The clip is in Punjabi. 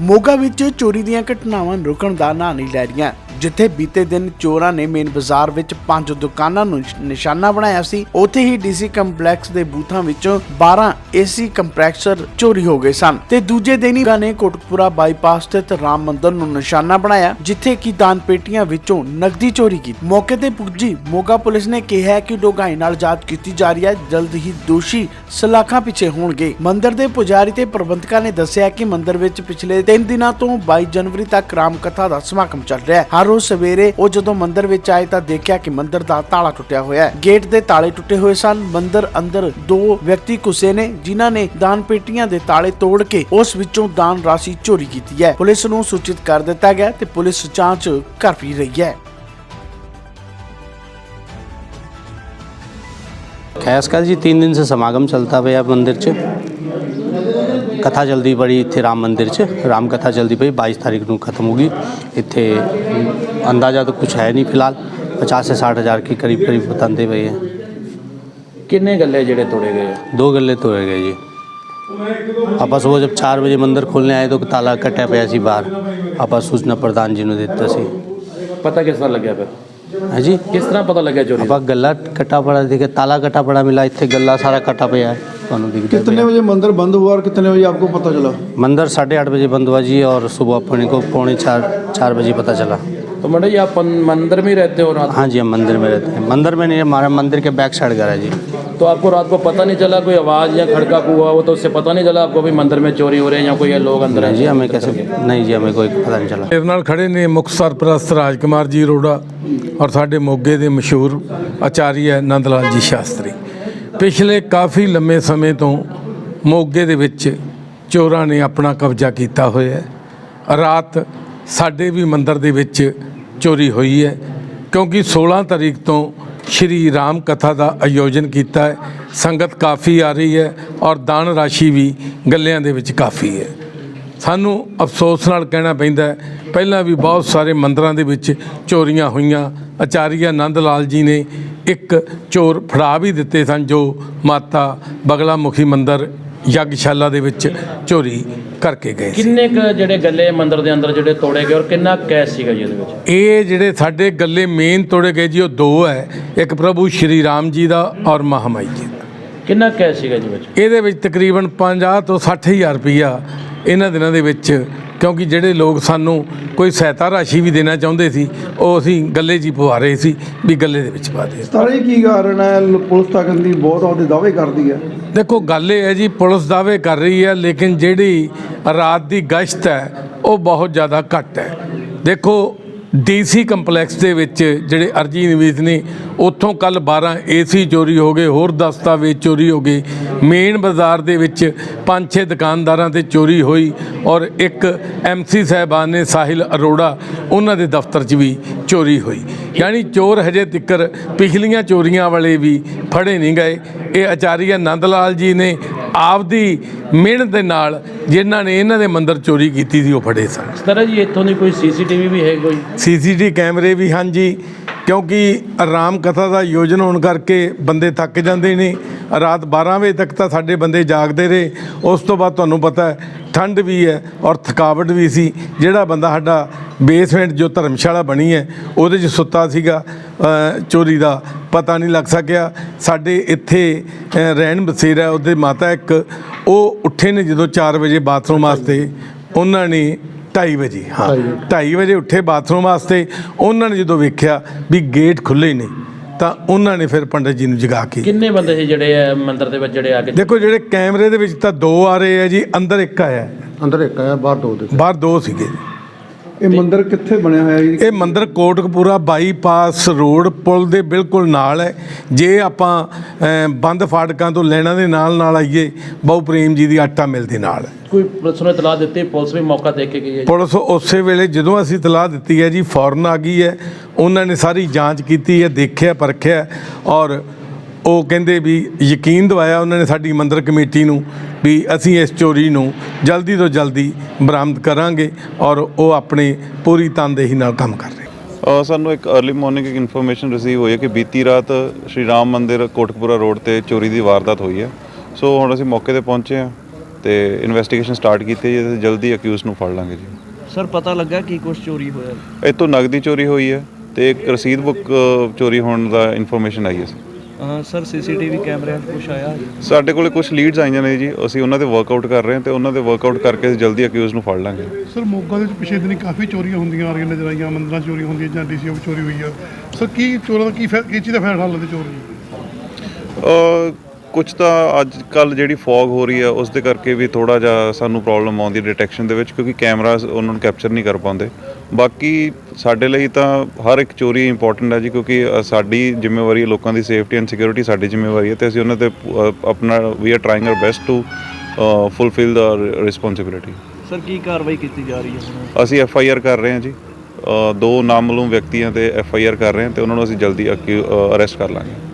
ਮੋਗਾ ਵਿੱਚ ਚੋਰੀ ਦੀਆਂ ਘਟਨਾਵਾਂ ਰੁਕਣ ਦਾ ਨਾਂ ਨਹੀਂ ਲੈ ਰਹੀਆਂ। ਜਿੱਥੇ ਬੀਤੇ ਦਿਨ ਚੋਰਾਂ ਨੇ ਮੇਨ ਬਾਜ਼ਾਰ ਵਿੱਚ ਪੰਜ ਦੁਕਾਨਾਂ ਨੂੰ ਨਿਸ਼ਾਨਾ ਬਣਾਇਆ ਸੀ, ਉੱਥੇ ਹੀ ਡੀਸੀ ਕੰਪਲੈਕਸ ਦੇ ਬੂਥਾਂ ਵਿੱਚੋਂ 12 ਏਸੀ ਕੰਪਰੈਸਰ ਚੋਰੀ ਹੋ ਗਏ ਸਨ ਤੇ ਦੂਜੇ ਦਿਨ ਹੀ ਨੇ ਕੋਟਕਪੂਰਾ ਬਾਈਪਾਸ ਸਥਿਤ ਰਾਮ ਮੰਦਿਰ ਨੂੰ ਨਿਸ਼ਾਨਾ ਬਣਾਇਆ, ਜਿੱਥੇ ਕਿ ਦਾਨ ਪੇਟੀਆਂ ਵਿੱਚੋਂ ਨਕਦੀ ਚੋਰੀ ਕੀਤੀ। ਮੌਕੇ ਤੇ ਪੁੱਜੀ ਮੋਗਾ ਪੁਲਿਸ ਨੇ ਕਿਹਾ ਕਿ ਡੋਗਾਈ ਨਾਲ ਜਾਂਚ ਕੀਤੀ ਜਾ ਰਹੀ ਹੈ, ਜਲਦ ਹੀ ਦੋਸ਼ੀ ਸਲਾਖਾਂ ਪਿੱਛੇ ਹੋਣਗੇ। ਮੰਦਿਰ ਦੇ ਪੁਜਾਰੀ ਤੇ ਪ੍ਰਬੰਧਕਾਂ ਨੇ ਦੱਸਿਆ ਕਿ ਮੰਦਿਰ ਵਿੱਚ ਪਿਛਲੇ 3 ਦਿਨਾਂ ਤੋਂ 22 ਜਨਵਰੀ ਤੱਕ ਰਾਮ ਕਥਾ ਦਾ ਸਮਾਗਮ ਚੱਲ ਰਿਹਾ ਹੈ। ਰੋਜ਼ ਸਵੇਰੇ ਉਹ ਜਦੋਂ ਮੰਦਿਰ ਵਿੱਚ ਆਏ ਤਾਂ ਦੇਖਿਆ ਕਿ ਮੰਦਿਰ ਦਾ ਤਾਲਾ ਟੁੱਟਿਆ ਹੋਇਆ ਹੈ। ਗੇਟ ਦੇ ਤਾਲੇ ਟੁੱਟੇ ਹੋਏ ਸਨ। ਮੰਦਿਰ ਅੰਦਰ ਦੋ ਵਿਅਕਤੀ ਘੁਸੇ ਨੇ, ਜਿਨ੍ਹਾਂ ਨੇ ਦਾਨ ਪੇਟੀਆਂ ਦੇ ਤਾਲੇ ਤੋੜ ਕੇ ਉਸ ਵਿੱਚੋਂ ਦਾਨ ਰਾਸ਼ੀ ਚੋਰੀ ਕੀਤੀ ਹੈ। ਪੁਲਿਸ ਨੂੰ ਸੂਚਿਤ ਕਰ ਦਿੱਤਾ ਗਿਆ ਤੇ ਪੁਲਿਸ ਜਾਂਚ ਕਰ ਵੀ ਰਹੀ ਹੈ। ਖੈਸਕਰ ਜੀ 3 ਦਿਨ ਸੇ ਸਮਾਗਮ ਚਲਤਾ ਪਿਆ ਮੰਦਿਰ 'ਚ। ਕਥਾ ਜਲਦੀ ਬੜੀ ਇੱਥੇ ਰਾਮ ਮੰਦਿਰ 'ਚ ਰਾਮ ਕਥਾ ਜਲਦੀ ਪਈ 22 ਤਾਰੀਖ ਨੂੰ ਖਤਮ ਹੋਗੀ ਇੱਥੇ ਅੰਦਾਜ਼ਾ ਤਾਂ ਕੁਝ ਹੈ ਨਹੀਂ ਫਿਲਹਾਲ 50 ਸੇ 60 ਹਜ਼ਾਰ ਕੀ ਕਰੀਬ ਕਰੀਬ ਬਤਾਉਂਦੇ ਪਏ ਹੈ ਕਿੰਨੇ ਗੱਲੇ ਜਿਹੜੇ ਤੋੜੇ ਗਏ ਆ? दो गले तोड़े गए जी ਆਪਾਂ ਸੁਬਹ ਜਬ 4 ਵਜੇ ਮੰਦਿਰ ਖੋਲਣੇ ਆਏ ਤਾਂ ਤਾਲਾ ਕੱਟਿਆ ਪਿਆ ਸੀ ਬਾਹਰ ਆਪਾਂ ਸੂਚਨਾ ਪ੍ਰਧਾਨ ਜੀ ਨੂੰ ਦਿੱਤਾ ਸੀ ਪਤਾ ਕਿਸ ਤਰ੍ਹਾਂ ਲੱਗਿਆ ਫਿਰ ਹੈ ਜੀ ਕਿਸ ਤਰ੍ਹਾਂ ਪਤਾ ਲੱਗਿਆ ਚੋਰੀ ਆਪਾਂ ਗੱਲਾ ਕੱਟਾ ਪੜਾ ਦੇਖੇ ਤਾਲਾ ਕੱਟਾ ਪੜਾ ਮਿਲਾ ਇੱਥੇ ਗੱਲਾ ਸਾਰਾ ਕੱਟਾ ਪਿਆ ਹੈ ਤੁਹਾਨੂੰ ਦਿਖਦਾ कितने पिया। बजे मंदिर बंद हुआ और कितने बजे आपको पता चला मंदिर साढ़े आठ बजे बंद हुआ जी और सुबह अपने को पौने चार चार बजे पता चला तो मैडम जी आप पन- मंदिर में ही रहते हो रात हाँ जी हम मंदिर में रहते हैं मंदिर में नहीं हमारे मंदिर के बैक साइड घर है जी तो आपको रात को पता नहीं चला कोई आवाज़ या खड़का हुआ हो तो उससे पता नहीं चला आपको भी मंदिर में चोरी हो रहे हैं या कोई लोग अंदर नहीं जी हैं हमें कैसे नहीं जी हमें कोई पता नहीं चला ਮੇਰੇ ਨਾਲ ਖੜੇ ਨੇ ਮੁੱਖ ਸਰਪ੍ਰਸਤ ਰਾਜਕੁਮਾਰ ਜੀ ਅਰੋੜਾ ਔਰ ਸਾਡੇ ਮੋਗੇ ਦੇ ਮਸ਼ਹੂਰ ਆਚਾਰੀਆ ਨੰਦ ਲਾਲ ਜੀ ਸ਼ਾਸਤਰੀ। ਪਿਛਲੇ ਕਾਫੀ ਲੰਮੇ ਸਮੇਂ ਤੋਂ ਮੋਗੇ ਦੇ ਵਿੱਚ ਚੋਰਾਂ ਨੇ ਆਪਣਾ ਕਬਜ਼ਾ ਕੀਤਾ ਹੋਇਆ ਹੈ। ਰਾਤ ਸਾਡੇ ਵੀ ਮੰਦਰ ਦੇ ਵਿੱਚ ਚੋਰੀ ਹੋਈ ਹੈ ਕਿਉਂਕਿ 16 ਤਰੀਕ ਤੋਂ ਸ਼੍ਰੀ ਰਾਮ ਕਥਾ ਦਾ ਆਯੋਜਨ ਕੀਤਾ ਹੈ। ਸੰਗਤ ਕਾਫੀ ਆ ਰਹੀ ਹੈ ਔਰ ਦਾਨ ਰਾਸ਼ੀ ਵੀ ਗੱਲਿਆਂ ਦੇ ਵਿੱਚ ਕਾਫੀ ਹੈ। ਸਾਨੂੰ ਅਫਸੋਸ ਨਾਲ ਕਹਿਣਾ ਪੈਂਦਾ ਪਹਿਲਾਂ ਵੀ ਬਹੁਤ ਸਾਰੇ ਮੰਦਰਾਂ ਦੇ ਵਿੱਚ ਚੋਰੀਆਂ ਹੋਈਆਂ ਆਚਾਰੀਆ ਆਨੰਦ ਲਾਲ ਜੀ ਨੇ ਇੱਕ ਚੋਰ ਫੜਾ ਵੀ ਦਿੱਤੇ ਸਨ ਜੋ ਮਾਤਾ ਬਗਲਾ ਮੁਖੀ ਮੰਦਰ ਯੱਗਸ਼ਾਲਾ ਦੇ ਵਿੱਚ ਚੋਰੀ ਕਰਕੇ ਗਏ ਕਿੰਨੇ ਕ ਜਿਹੜੇ ਗੱਲੇ ਮੰਦਿਰ ਦੇ ਅੰਦਰ ਜਿਹੜੇ ਤੋੜੇ ਗਏ ਔਰ ਕਿੰਨਾ ਕੈਸ਼ ਸੀਗਾ ਜੀ ਇਹਦੇ ਵਿੱਚ? ਇਹ ਜਿਹੜੇ ਸਾਡੇ ਗੱਲੇ ਮੇਨ ਤੋੜੇ ਗਏ ਜੀ ਉਹ ਦੋ ਹੈ ਇੱਕ ਪ੍ਰਭੂ ਸ਼੍ਰੀ ਰਾਮ ਜੀ ਦਾ ਔਰ ਮਹਾਮਾਈ ਜੀ ਦਾ। ਕਿੰਨਾ ਕੈਸ਼ ਸੀਗਾ ਜੀ ਵਿੱਚ ਇਹਦੇ ਵਿੱਚ ਤਕਰੀਬਨ 50 ਤੋਂ 60 ਹਜ਼ਾਰ ਰੁਪਈਆ ਇਹਨਾਂ ਦਿਨਾਂ ਦੇ ਵਿੱਚ ਕਿਉਂਕਿ ਜਿਹੜੇ ਲੋਕ ਸਾਨੂੰ ਕੋਈ ਸਹਾਇਤਾ ਰਾਸ਼ੀ ਵੀ ਦੇਣਾ ਚਾਹੁੰਦੇ ਸੀ ਉਹ ਅਸੀਂ ਗੱਲੇ 'ਚ ਹੀ ਪਵਾ ਰਹੇ ਸੀ ਵੀ ਗੱਲੇ ਦੇ ਵਿੱਚ ਪਾ ਦੇ ਸਾਰੇ ਕੀ ਕਾਰਨ ਹੈ? ਪੁਲਿਸ ਤਾਂ ਕਹਿੰਦੀ ਬਹੁਤ ਉਹਦੇ ਦਾਅਵੇ ਕਰਦੀ ਹੈ। ਦੇਖੋ ਗੱਲ ਇਹ ਹੈ ਜੀ ਪੁਲਿਸ ਦਾਅਵੇ ਕਰ ਰਹੀ ਹੈ ਲੇਕਿਨ ਜਿਹੜੀ ਰਾਤ ਦੀ ਗਸ਼ਤ ਹੈ ਉਹ ਬਹੁਤ ਜ਼ਿਆਦਾ ਘੱਟ ਹੈ। ਦੇਖੋ ਡੀਸੀ ਕੰਪਲੈਕਸ ਦੇ ਵਿੱਚ ਜਿਹੜੇ ਅਰਜੀ ਨਿਵੇਸ਼ ਨੇ, ਉੱਥੋਂ ਕੱਲ 12 ਏਸੀ ਚੋਰੀ ਹੋ ਗਏ, ਹੋਰ ਦਸਤਾਵੇਜ਼ ਚੋਰੀ ਹੋ ਗਏ। ਮੇਨ ਬਾਜ਼ਾਰ ਦੇ ਵਿੱਚ ਪੰਜ ਛੇ ਦੁਕਾਨਦਾਰਾਂ ਤੇ ਚੋਰੀ ਹੋਈ ਔਰ ਇੱਕ ਐਮਸੀ ਸਾਹਿਬਾਨ ਨੇ, ਸਾਹਿਲ ਅਰੋੜਾ, ਉਹਨਾਂ ਦੇ ਦਫ਼ਤਰ 'ਚ ਵੀ ਚੋਰੀ ਹੋਈ। ਯਾਨੀ ਚੋਰ ਹਜੇ ਤਿੱਕਰ ਪਿਛਲੀਆਂ ਚੋਰੀਆਂ ਵਾਲੇ ਵੀ ਫੜੇ ਨਹੀਂ ਗਏ। ਇਹ ਆਚਾਰੀਆ ਨੰਦ ਲਾਲ ਜੀ ਨੇ ਆਪਦੀ ਮਿਹਨਤ ਦੇ ਨਾਲ ਜਿਨ੍ਹਾਂ ਨੇ ਇਹਨਾਂ ਦੇ ਮੰਦਰ ਚੋਰੀ ਕੀਤੀ ਸੀ ਉਹ ਫੜੇ ਸਨ। ਤਰ੍ਹਾਂ ਜੀ ਇੱਥੋਂ ਦੀ ਕੋਈ ਸੀਸੀਟੀਵੀ ਵੀ ਹੈ ਕੋਈ? ਸੀਸੀਟੀ ਕੈਮਰੇ ਵੀ ਹਨ ਜੀ ਕਿਉਂਕਿ ਆਰਾਮ ਕਥਾ ਦਾ ਆਯੋਜਨ ਹੋਣ ਕਰਕੇ ਬੰਦੇ ਥੱਕ ਜਾਂਦੇ ਨੇ। ਰਾਤ 12 ਵਜੇ ਤੱਕ ਤਾਂ ਸਾਡੇ ਬੰਦੇ ਜਾਗਦੇ ਰਹੇ। ਉਸ ਤੋਂ ਬਾਅਦ ਤੁਹਾਨੂੰ ਪਤਾ ਹੈ ਠੰਡ ਵੀ ਹੈ ਔਰ ਥਕਾਵਟ ਵੀ ਸੀ। ਜਿਹੜਾ ਬੰਦਾ ਸਾਡਾ ਬੇਸਮੈਂਟ ਜੋ ਧਰਮਸ਼ਾਲਾ ਬਣੀ ਹੈ ਉਹਦੇ 'ਚ ਸੁੱਤਾ ਸੀਗਾ ਚੋਰੀ ਦਾ ਪਤਾ ਨਹੀਂ ਲੱਗ ਸਕਿਆ। ਸਾਡੇ ਇੱਥੇ ਰਹਿਣ ਬਸੇਰਾ ਉਹਦੇ ਮਾਤਾ ਇੱਕ ਉਹ ਉੱਠੇ ਨੇ ਜਦੋਂ 4 ਵਜੇ ਬਾਥਰੂਮ ਵਾਸਤੇ। ਉਹਨਾਂ ਨੇ 2:30 ਵਜੇ ਹਾਂ 2:30 ਵਜੇ। ਉੱਠੇ ਬਾਥਰੂਮ ਵਾਸਤੇ। ਉਹਨਾਂ ਨੇ ਜਦੋਂ ਵੇਖਿਆ ਵੀ ਗੇਟ ਖੁੱਲੇ ਨਹੀਂ ਤਾਂ ਉਹਨਾਂ ਨੇ ਫਿਰ ਪੰਡਤ ਜੀ ਨੂੰ ਜਗਾ ਕੇ ਕਿੰਨੇ ਬੰਦੇ ਸੀ ਜਿਹੜੇ ਆ ਮੰਦਿਰ ਦੇ ਵਿੱਚ ਜਿਹੜੇ ਆ ਕੇ ਦੇਖੋ ਜਿਹੜੇ ਕੈਮਰੇ ਦੇ ਵਿੱਚ ਤਾਂ ਦੋ ਆ ਰਹੇ ਆ ਜੀ ਅੰਦਰ ਇੱਕ ਆਇਆ ਹੈ। ਅੰਦਰ ਇੱਕ ਹੈ ਬਾਹਰ ਦੋ ਦੇ ਬਾਹਰ ਦੋ ਸੀਗੇ ਇਹ ਮੰਦਿਰ ਕਿੱਥੇ ਬਣਿਆ ਹੋਇਆ ਜੀ? ਇਹ ਮੰਦਿਰ ਕੋਟਕਪੂਰਾ ਬਾਈਪਾਸ ਰੋਡ ਪੁਲ ਦੇ ਬਿਲਕੁਲ ਨਾਲ ਹੈ। ਜੇ ਆਪਾਂ ਬੰਦ ਫਾਟਕਾਂ ਤੋਂ ਲੈਣਾ ਦੇ ਨਾਲ ਨਾਲ ਆਈਏ ਬਹੁ ਪ੍ਰੇਮ ਜੀ ਦੀ ਆਟਾ ਮਿਲ ਦੇ ਨਾਲ। ਕੋਈ ਪੁਲਿਸ ਨੂੰ ਇਤਲਾਹ ਦਿੱਤੀ ਪੁਲਿਸ ਵੀ ਮੌਕਾ ਦੇਖ ਕੇ ਗਈ ਹੈ। ਪੁਲਿਸ ਉਸੇ ਵੇਲੇ ਜਦੋਂ ਅਸੀਂ ਇਤਲਾਹ ਦਿੱਤੀ ਹੈ ਜੀ ਫੌਰਨ ਆ ਗਈ ਹੈ। ਉਹਨਾਂ ਨੇ ਸਾਰੀ ਜਾਂਚ ਕੀਤੀ ਹੈ ਦੇਖਿਆ ਪਰਖਿਆ ਔਰ ਉਹ ਕਹਿੰਦੇ ਵੀ ਯਕੀਨ ਦਿਵਾਇਆ ਉਹਨਾਂ ਨੇ ਸਾਡੀ ਮੰਦਰ ਕਮੇਟੀ ਨੂੰ ਵੀ ਅਸੀਂ ਇਸ ਚੋਰੀ ਨੂੰ ਜਲਦੀ ਤੋਂ ਜਲਦੀ ਬਰਾਮਦ ਕਰਾਂਗੇ ਔਰ ਉਹ ਆਪਣੇ ਪੂਰੀ ਤਨਦੇਹੀ ਨਾਲ ਕੰਮ ਕਰ ਰਹੇ ਸਾਨੂੰ ਇੱਕ अर्ਲੀ ਮਾਰਨਿੰਗ ਇੱਕ ਇਨਫੋਰਮੇਸ਼ਨ ਰਿਸੀਵ ਹੋਈ ਹੈ ਕਿ ਬੀਤੀ ਰਾਤ ਸ਼੍ਰੀ ਰਾਮ ਮੰਦਿਰ ਕੋਟਕਪੂਰਾ ਰੋਡ ਤੇ ਚੋਰੀ ਦੀ ਵਾਰਦਾਤ ਹੋਈ ਹੈ। ਸੋ ਹੁਣ ਅਸੀਂ ਮੌਕੇ ਤੇ ਪਹੁੰਚੇ ਹਾਂ ਤੇ ਇਨਵੈਸਟੀਗੇਸ਼ਨ ਸਟਾਰਟ ਕੀਤੀ ਹੈ ਤੇ ਜਲਦੀ ਅਕਿਊਜ਼ ਨੂੰ ਫੜ ਲਾਂਗੇ ਜੀ। ਸਰ ਪਤਾ ਲੱਗਾ ਕੀ ਕੁਝ ਚੋਰੀ ਹੋਇਆ? ਇਹ ਤੋਂ ਨਗਦੀ ਚੋਰੀ ਹੋਈ ਹੈ ਤੇ ਇੱਕ ਰਸੀਦ ਬੁੱਕ ਚੋਰੀ ਹੋਣ ਦਾ ਇਨਫੋਰਮੇਸ਼ਨ ਆਈ ਹੈ ਹਾਂ ਸਰ ਸੀਸੀਟੀਵੀ ਕੈਮਰਿਆਂ 'ਚ ਕੁਝ ਆਇਆ? ਸਾਡੇ ਕੋਲੇ ਕੁਝ ਲੀਡਸ ਆਈਆਂ ਨੇ ਜੀ ਅਸੀਂ ਉਹਨਾਂ ਤੇ ਵਰਕਆਊਟ ਕਰ ਰਹੇ ਹਾਂ ਤੇ ਉਹਨਾਂ ਤੇ ਵਰਕਆਊਟ ਕਰਕੇ ਅਸੀਂ ਜਲਦੀ ਅਕਿਊਜ਼ ਨੂੰ ਫੜ ਲਾਂਗੇ। ਸਰ ਮੋਗਾ ਦੇ ਵਿੱਚ ਪਿਛਲੇ ਦਿਨੀ ਕਾਫੀ ਚੋਰੀਆਂ ਹੁੰਦੀਆਂ ਆ ਰਹੀਆਂ ਨਜ਼ਰ ਆਈਆਂ ਮੰਦਰਾਂ ਚੋਰੀ ਹੁੰਦੀ ਹੈ ਜਾਂ ਡੀਸੀਓ ਚੋਰੀ ਹੋਈ ਆ। ਸਰ ਕੀ ਚੋਰਾਂ ਦਾ ਕੀ ਕੀ ਚੀਜ਼ ਦਾ ਫੈਸਲਾ ਲੈਂਦੇ ਚੋਰ ਜੀ ਅ ਕੁਝ ਤਾਂ ਅੱਜ ਕੱਲ ਜਿਹੜੀ ਫੌਗ ਹੋ ਰਹੀ ਹੈ ਉਸ ਦੇ ਕਰਕੇ ਵੀ ਥੋੜਾ ਜਿਹਾ ਸਾਨੂੰ ਪ੍ਰੋਬਲਮ ਆਉਂਦੀ ਡਿਟੈਕਸ਼ਨ ਦੇ ਵਿੱਚ ਕਿਉਂਕਿ ਕੈਮਰਾਸ ਉਹਨਾਂ ਨੂੰ ਕੈਪਚਰ ਨਹੀਂ ਕਰ ਪਾਉਂਦੇ। ਬਾਕੀ ਸਾਡੇ ਲਈ ਤਾਂ ਹਰ ਇੱਕ ਚੋਰੀ ਇੰਪੋਰਟੈਂਟ ਹੈ ਜੀ ਕਿਉਂਕਿ ਸਾਡੀ ਜ਼ਿੰਮੇਵਾਰੀ ਹੈ ਲੋਕਾਂ ਦੀ ਸੇਫਟੀ ਐਂਡ ਸਿਕਿਉਰਿਟੀ ਸਾਡੀ ਜ਼ਿੰਮੇਵਾਰੀ ਹੈ ਤੇ ਅਸੀਂ ਉਹਨਾਂ ਤੇ ਆਪਣਾ we are trying our best to fulfil the responsibility sir ਕੀ ਕਾਰਵਾਈ ਕੀਤੀ ਜਾ ਰਹੀ ਹੈ ਹੁਣ? ਅਸੀਂ ਐਫ ਆਈ ਆਰ ਕਰ ਰਹੇ ਹਾਂ ਜੀ। ਦੋ ਨਾਮਲੂਮ ਵਿਅਕਤੀਆਂ ਤੇ ਐਫ ਆਈ ਆਰ ਕਰ ਰਹੇ ਹਾਂ ਤੇ ਉਹਨਾਂ ਨੂੰ ਅਸੀਂ ਜਲਦੀ ਅਰੈਸਟ ਕਰ ਲਾਂਗੇ।